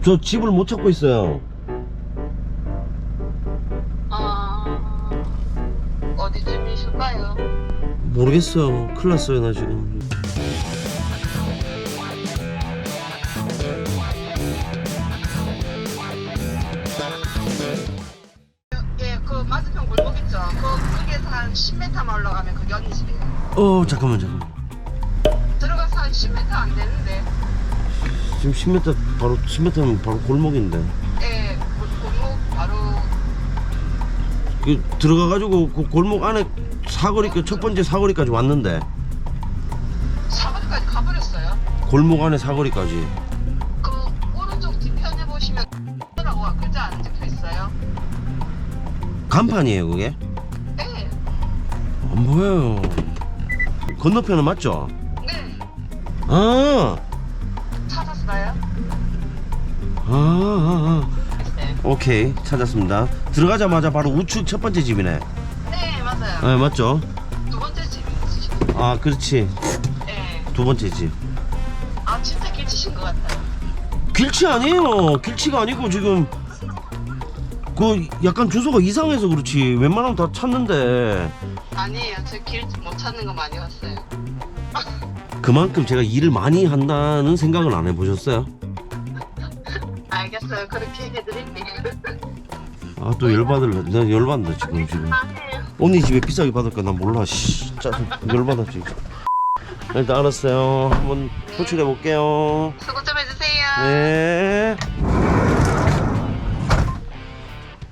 저 집을 못 찾고 있어요. 아, 어디쯤이실까요? 모르겠어요. 큰일 났어요, 나 지금. 예, 그 맞은편 골목 있죠? 그, 거기에서 한 10m만 올라가면 그게 언니 집이에요. 어, 잠깐만, 잠깐만. 들어가서 한 10m 안 되는데, 지금 10m, 바로, 10m면 바로 골목인데. 예, 골- 골목 바로, 그, 들어가가지고 그 골목 안에 사거리, 그 첫 번째 사거리까지 왔는데. 사거리까지 가버렸어요. 골목 안에 사거리까지. 그, 오른쪽 뒤편에 보시면, 라고 글자 안 적혀 있어요. 간판이에요, 그게? 예, 안 보여요. 건너편은 맞죠? 네, 아, 아, 아, 네. 아. 오케이, 찾았습니다. 들어가자마자 바로 우측 첫 번째 집이네. 네, 맞아요. 아, 맞죠? 두 번째 집이 있으시고, 아, 그렇지. 예. 두 번째 집. 아, 진짜 길치신 것 같아요. 길치 아니에요. 길치가 아니고 지금 그 약간 주소가 이상해서 그렇지. 웬만하면 다 찾는데 아니에요. 저 길 못 찾는 거 많이 왔어요. 그만큼 제가 일을 많이 한다는 생각은 안 해보셨어요? 알겠어요. 그렇게 얘기해드릴게요. 아 또 열받을래. 내가 열받는다 지금 지금. 언니 집에 비싸게 받을까 난 몰라. 씨, 짜증 열받아 지금. 일단 알았어요. 한번 호출해 볼게요. 수고 좀 해주세요. 네.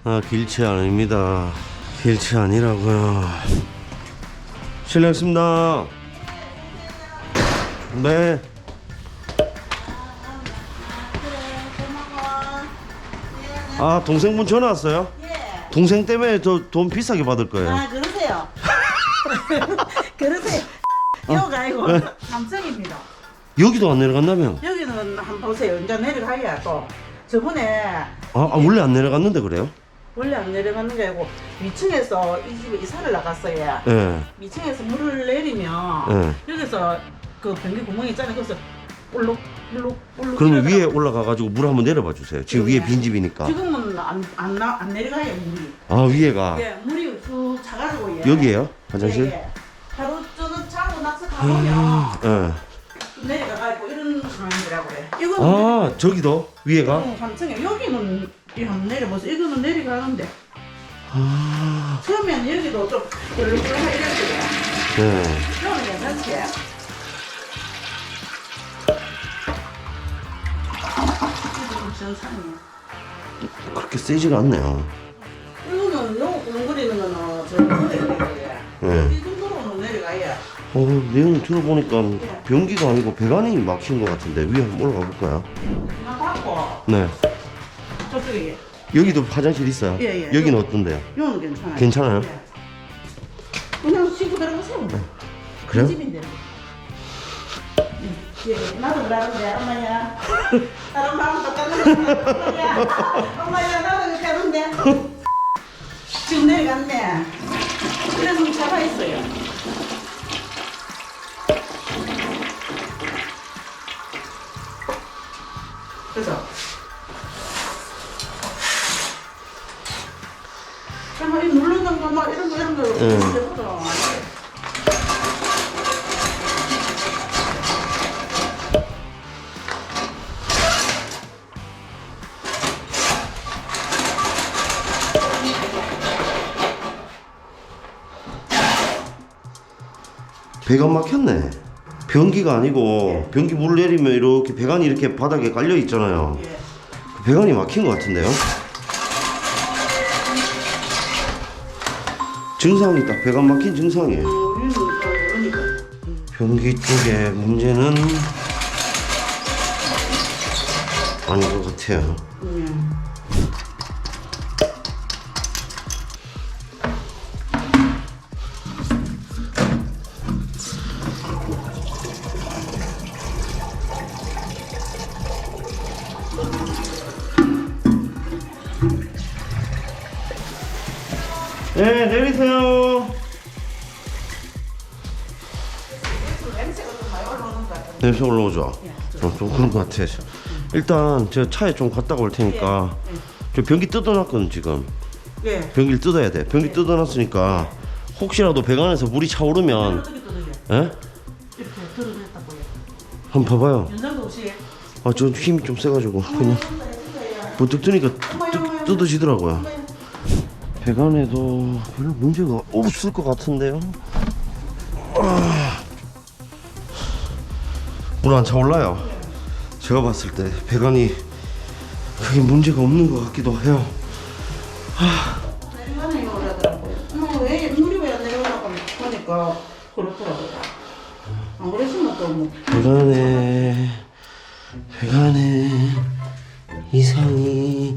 아 길치 아닙니다. 길치 아니라고요. 실례했습니다. 네. 아 동생분 전화 왔어요? 예. 동생 때문에 저 돈 비싸게 받을 거예요. 아 그러세요. 그러세요. 어. 여기 아니고 네. 여기도 안 내려간다며? 여기는 한번 보세요. 이제 내려가야 또 저번에 아, 아, 원래 안 내려갔는데 그래요? 원래 안 내려가는 게 아니고 위층에서 이 집에 이사를 나갔어요. 예. 위층에서 물을 내리면 예. 여기서 그 변기 구멍이 있잖아요. 거기서 볼록 볼록 볼록. 그러면 위에. 올라가가지고 물 한번 내려봐 주세요. 지금 위에 여기에. 빈집이니까. 지금은 안안 나안 내려가요 물이. 아 위에가 예, 물이 쭉 차가지고 예. 여기에요? 화장실? 예, 예. 바로 저는 차고 나서 가보면 예. 내려가고 이런 상황이라고 해. 이거는 아 저기도 위에가? 어, 감성이 여기는 이 한번 내려보세요. 이거는 내려가는데 아. 처음에는 여기도 좀 울렁울렁하게 이랬어요. 네. 이거는 괜찮지? 이거 좀 시원찮네. 그렇게 세지가 않네요. 이거는 요 꿀렁거리는 거는 저 내려가야 예. 이 정도로는 내려가야 어 내용 들어보니까 변기가 아니고 배관이 막힌 것 같은데 위에 한번 올라가 볼까요? 나 받고 네. 저쪽에 여기도 화장실 있어요? 예, 예. 여기는 어떤데요? 이거는 괜찮아요. 괜찮아요? 예. 그냥 씻고 들어가세요. 그래요? 이 집인데. 예, 나도 그러는데 엄마야. 다른 마음 똑같은 거 엄마야. 엄마야 나도 그렇게 하는데. 지금 내려갔네. 이래서 차가 있어요. 그래서 그럼 이 누르는 거 막 이런 거 이런 거 응. 해보죠. 배관 막혔네. 변기가 아니고 변기 물 내리면 이렇게 배관이 이렇게 바닥에 깔려 있잖아요. 예. 그 배관이 막힌 것 같은데요? 증상이 딱 배관 막힌 증상이에요. 변기 쪽에 문제는 아닌 것 같아요. 음. 네, 내리세요. 냄새가 좀 많이 올라오는 것 같아요. 냄새 올라오죠? 어, 좀 그런 것 같아요. 일단 저 차에 좀 갔다가 올 테니까 예, 저 변기 뜯어놨거든 지금 예. 변기를 뜯어야 돼 변기 뜯어놨으니까 혹시라도 배관에서 물이 차오르면 어떻게 뜯어요? 예? 이렇게. 한번 봐봐요 없이. 아 저 힘이 좀 세가지고 그냥 문득 뜨니까 뜯- 뜯어지더라고요 배관에도 별로 문제가 없을 것 같은데요 물 안 차올라요 제가 봤을 때 배관이 크게 문제가 없는 것 같기도 해요 그러더라고요. 어머 왜 물이 왜 안 내려오냐고 보니까 그렇더라고요. 안 그랬으면 또뭐 배관에 배관에 이상이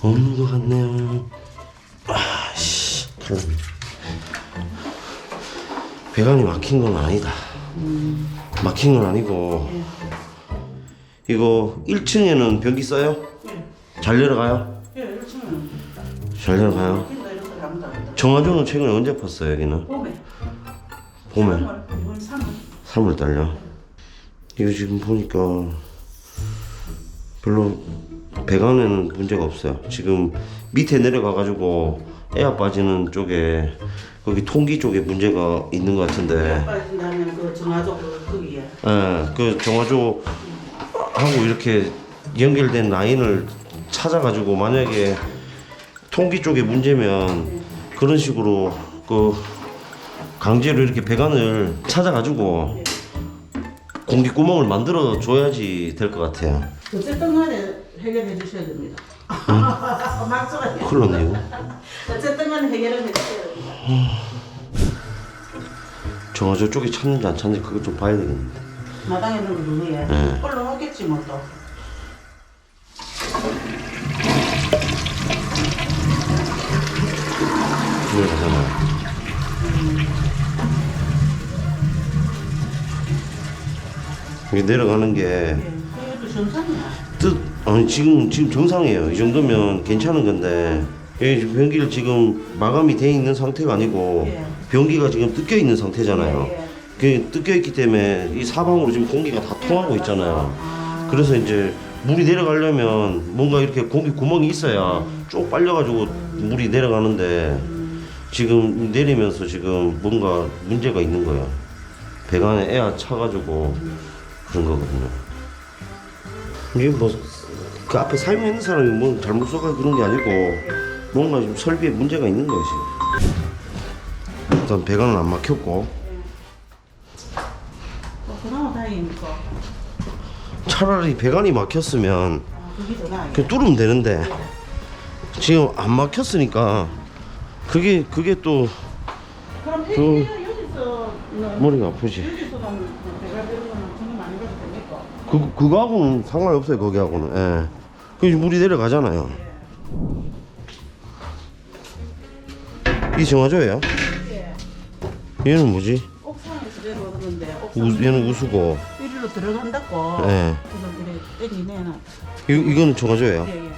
없는 것 같네요. 큰일 났네. 배관이 막힌 건 아니다. 막힌 건 아니고 이거 1층에는 변기 써요? 예. 잘 내려가요? 예, 잘 내려가요? 안. 정화조는 최근에 언제 팠어요 여기는? 봄에. 봄에 이번 3월. 3월 달요. 이거 지금 보니까 별로 배관에는 문제가 없어요. 지금 밑에 내려가 가지고 에어 빠지는 쪽에 거기 통기 쪽에 문제가 있는 것 같은데, 빠진다면 그 정화조 그 거기에. 예, 그 정화조 하고 이렇게 연결된 라인을 찾아가지고 만약에 통기 쪽에 문제면 그런 식으로 그 강제로 이렇게 배관을 찾아가지고 공기 구멍을 만들어 줘야지 될 것 같아요. 어쨌든 간에 해결해 주셔야 됩니다. 막 쏘아요. 큰일 났네 이거. 어쨌든 간에 해결은 해주셔야 됩니다. 정화조 쪽에 찾는지 안 찾는지 그거 좀 봐야 되겠는데. 마당에 있는 거 누구야? 네. 올라오겠지 뭐 또. 내려가잖아요. 이게 내려가는 게 예. 정상이야. 뜻 아니 지금 지금 정상이에요. 이 정도면 괜찮은 건데 이 변기를 지금 마감이 돼 있는 상태가 아니고 예. 변기가 지금 뜯겨 있는 상태잖아요. 예, 예. 그 뜯겨 있기 때문에 이 사방으로 지금 공기가 다 통하고 있잖아요. 그래서 이제 물이 내려가려면 뭔가 이렇게 공기 구멍이 있어야 쭉 빨려가지고 물이 내려가는데 지금 내리면서 지금 뭔가 문제가 있는 거야. 배관에 에어 차가지고 그런 거거든요. 이게 뭐 그 앞에 사용하는 사람이 뭐 잘못 써가 그런 게 아니고 뭔가 좀 설비에 문제가 있는 거야 지금. 일단 배관은 안 막혔고 뭐 그나마 다행이니까. 차라리 배관이 막혔으면 아, 그게 더 나아요. 그냥 뚫으면 되는데 지금 안 막혔으니까 그게 그게 또 그럼 그- 여기서 뭐 머리가 아프지. 여기서는 배가 되는 거는 돈이 많이 벌어도 되니까. 그 그거하고는 상관이 없어요 거기하고는. 예. 그 물이 내려가잖아요. 이 정화조예요? 예. 얘는 뭐지? 옥상에서 내려오는데 우, 옥상 얘는 우수고. 위로 들어간다고. 예. 이 이거는 정화조예요. 예 예.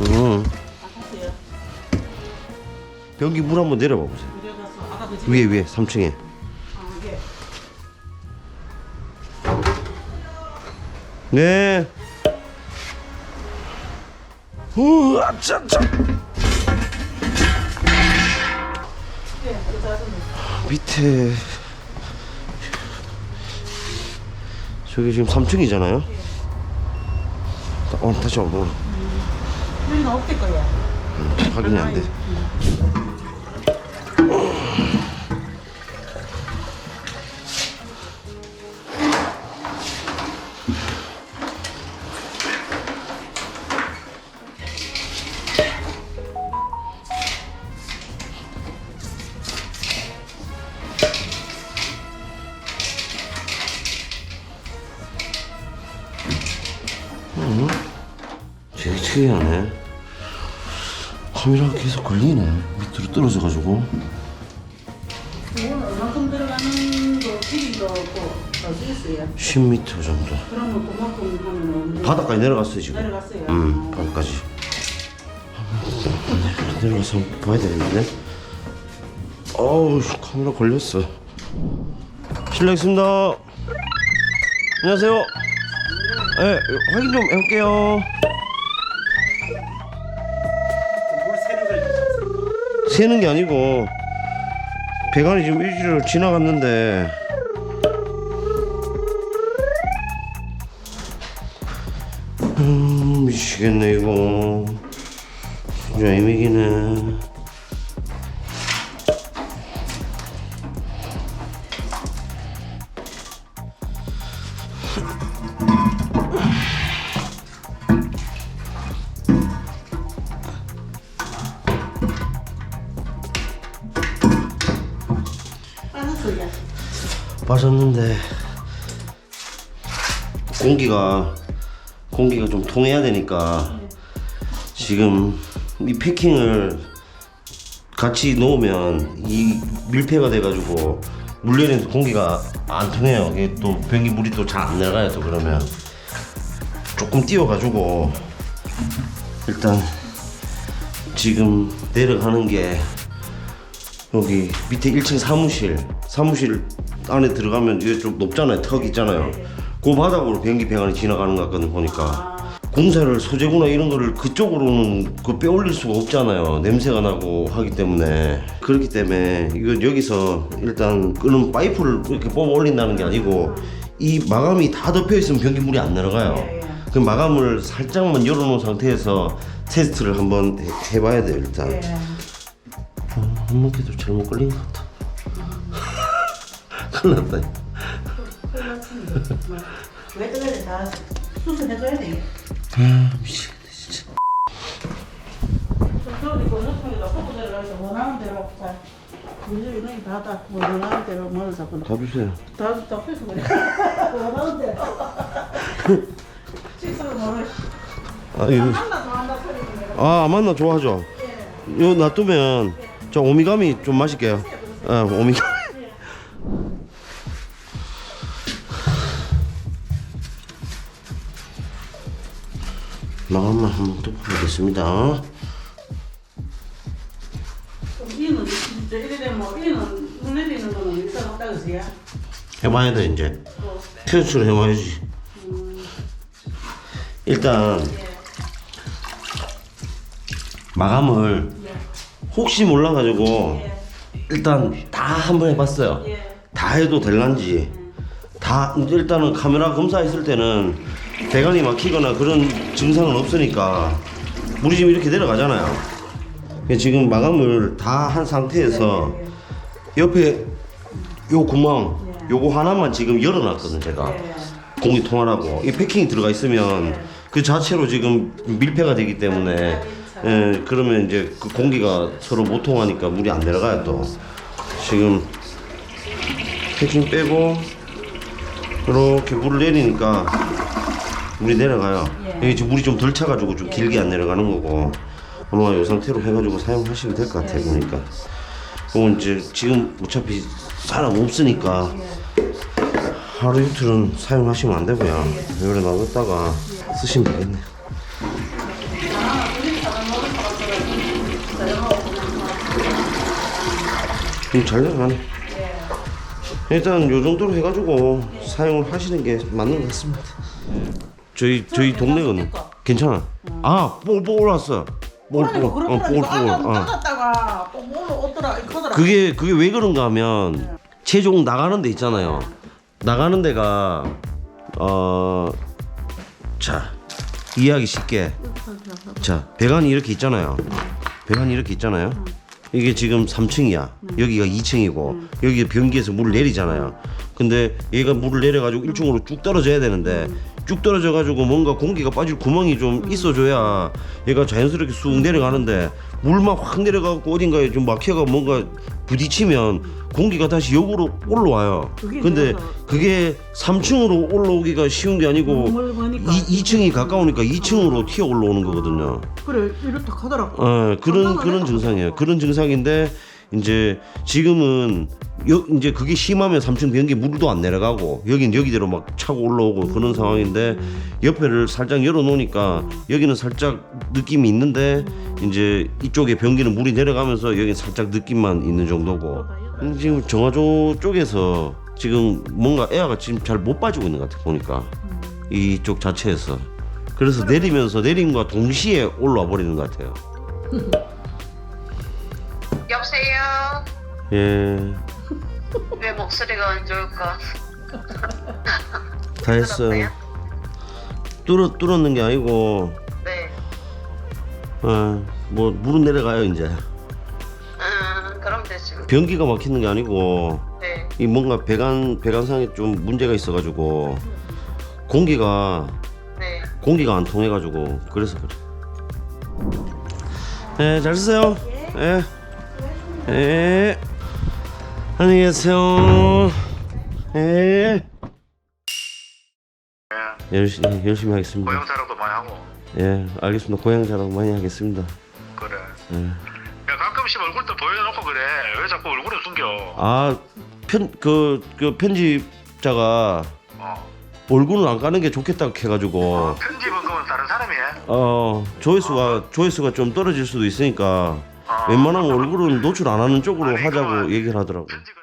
음. 변기 물 한번 내려봐 보세요. 내려가서 위에 위에 3층에. 네. 예, 그 자손은 밑에 저기 지금 3층이잖아요. 어, 다시 한번 여기는 없을 거야. 확인이 안 돼. 특이하네. 카메라가 계속 걸리네. 밑으로 떨어져가지고. 이거는 얼마큼 들어가는 거 길이도 없고 어디 있어요? 10m 정도. 그러면 그만큼 하면 바닥까지 내려갔어요 지금. 내려갔어요. 음, 어. 바닥까지. 내려가서 봐야 되겠는데. 어우, 카메라 걸렸어. 실례했습니다. 안녕하세요. 예, 확인 좀 해볼게요. 새는 게 아니고 배관이 지금 일주일을 지나갔는데. 음 미치겠네 이거. 애매기네 빠졌는데 공기가 공기가 좀 통해야 되니까 지금 이 패킹을 같이 놓으면 이 밀폐가 돼가지고 물려내서 공기가 안 통해요. 이게 또 변기 물이 또 잘안 내려가요. 또 그러면 조금 띄워가지고 일단 지금 내려가는 게 여기 밑에 1층 사무실 사무실 안에 들어가면 이게 좀 높잖아요. 턱 있잖아요. 그 바닥으로 비행기 배관이 지나가는 것 같거든 보니까. 공사를 소재구나 이런 거를 그쪽으로는 그 빼 올릴 수가 없잖아요. 냄새가 나고 하기 때문에. 그렇기 때문에 이거 여기서 일단 끄는 파이프를 이렇게 뽑아 올린다는 게 아니고 이 마감이 다 덮여 있으면 변기 물이 안 내려가요. 예, 예. 그 마감을 살짝만 열어놓은 상태에서 테스트를 한번 해- 해봐야 돼요 일단. 예. 한 먹기도 잘못 걸린 것 같아. 큰일 났다. 왜 그래 다 수술해줘야 돼. 아, 미치겠네, 진짜. 저기 건너편에다 호구 들어가서 원하는 대로 다 잡고 다 해서. 식사를 뭐를 아, 맞나 좋아하죠? 이거 놔두면 저 오미가미 좀 마실게요. 아, 오미가 마감만 한번 또 보겠습니다. 이는 진짜 이래 되면 뭐 이는 눈 내리는 거는 일단 없다 그지야. 해봐야 돼, 이제. 테스트를 해봐야지. 일단 마감을 혹시 몰라가지고 일단 다 한번 해봤어요. 예. 다 해도 될란지 다 일단은 카메라 검사했을 때는 배관이 막히거나 그런 증상은 없으니까 물이 지금 이렇게 내려가잖아요. 그러니까 지금 마감을 다 한 상태에서 옆에 요 구멍 요거 하나만 지금 열어놨거든 제가. 공기 통하라고. 이 패킹이 들어가 있으면 그 자체로 지금 밀폐가 되기 때문에 예, 그러면 이제 그 공기가 서로 못 통하니까 물이 안 내려가요 또. 지금 패킹 빼고 이렇게 물을 내리니까 물이 내려가요 여기 지금 물이 좀 덜 차가지고 좀 길게 안 내려가는 거고 아마 이 상태로 해가지고 사용하시면 될 것 같아 요 보니까 그건 이제 지금 어차피 사람 없으니까 하루 이틀은 사용하시면 안 되고요. 여기다 놔뒀다가 쓰시면 되겠네요. 음, 잘 나가네. 일단 요 정도로 해가지고 사용을 하시는 게 맞는 것 같습니다. 저희 저희 동네는 괜찮아. 아, 뽀뽀. 뽀뽀, 그러니까 어, 아까 어. 나갔다가 또 뭘로 얻더라 이거더라. 그게 그게 왜 그런가 하면 최종 나가는 데 있잖아요. 나가는 데가 어 자 이해하기 쉽게 자 배관이 이렇게 있잖아요. 배관이 이렇게 있잖아요. 이게 지금 3층이야. 여기가 2층이고 여기 변기에서 물을 내리잖아요. 근데 얘가 물을 내려 가지고 1층으로 쭉 떨어져야 되는데 쭉 떨어져 가지고 뭔가 공기가 빠질 구멍이 좀 있어줘야 얘가 자연스럽게 쑥 내려가는데 물만 확 내려가고 어딘가에 좀 막혀가 뭔가 부딪히면 공기가 다시 역으로 올라와요. 그게 근데 그래서- 그게 3층으로 올라오기가 쉬운 게 아니고 뭘 보니까. 2, 2층이 가까우니까 2층으로 튀어 올라오는 거거든요. 그래 이렇다 하더라고. 어, 그런 그런 증상이에요. 그런 증상인데 이제 지금은 여, 이제 그게 심하면 3층 변기 물도 안 내려가고 여긴 여기대로 막 차고 올라오고 그런 상황인데 옆에를 살짝 열어 놓으니까 여기는 살짝 느낌이 있는데 이제 이쪽에 변기는 물이 내려가면서 여기 살짝 느낌만 있는 정도고. 음, 지금 정화조 쪽에서 지금 뭔가 에어가 지금 잘 못 빠지고 있는 것 같아 보니까. 이쪽 자체에서. 그래서 내리면서 내림과 동시에 올라와 버리는 것 같아요. 예, 왜 목소리가 안 좋을까? 다 했어요. 뚫어 뚫었는 게 아니고 네. 어, 뭐 물은 내려가요 이제. 음, 그럼 되지. 변기가 막히는 게 아니고 네. 이 뭔가 배관 배관상에 좀 문제가 있어가지고 공기가 네. 공기가 안 통해가지고 그래서 그래. 네, 잘 쓰세요. 예. 예. 안녕히 계세요. 예. 열심히 열심히 하겠습니다. 고용 자랑도 많이 하고 예, 알겠습니다. 고향 자랑 많이 하겠습니다. 그래. 예. 야 가끔씩 얼굴도 보여놓고 그래. 왜 자꾸 얼굴을 숨겨? 아, 편 그 그 편집자가 어. 얼굴을 안 까는 게 좋겠다고 해가지고 편집은 그건 다른 사람이 해. 어 조회수가 조회수가 좀 떨어질 수도 있으니까 어. 웬만하면 얼굴은 노출 안 하는 쪽으로 하자고 얘기를 하더라고. 편집은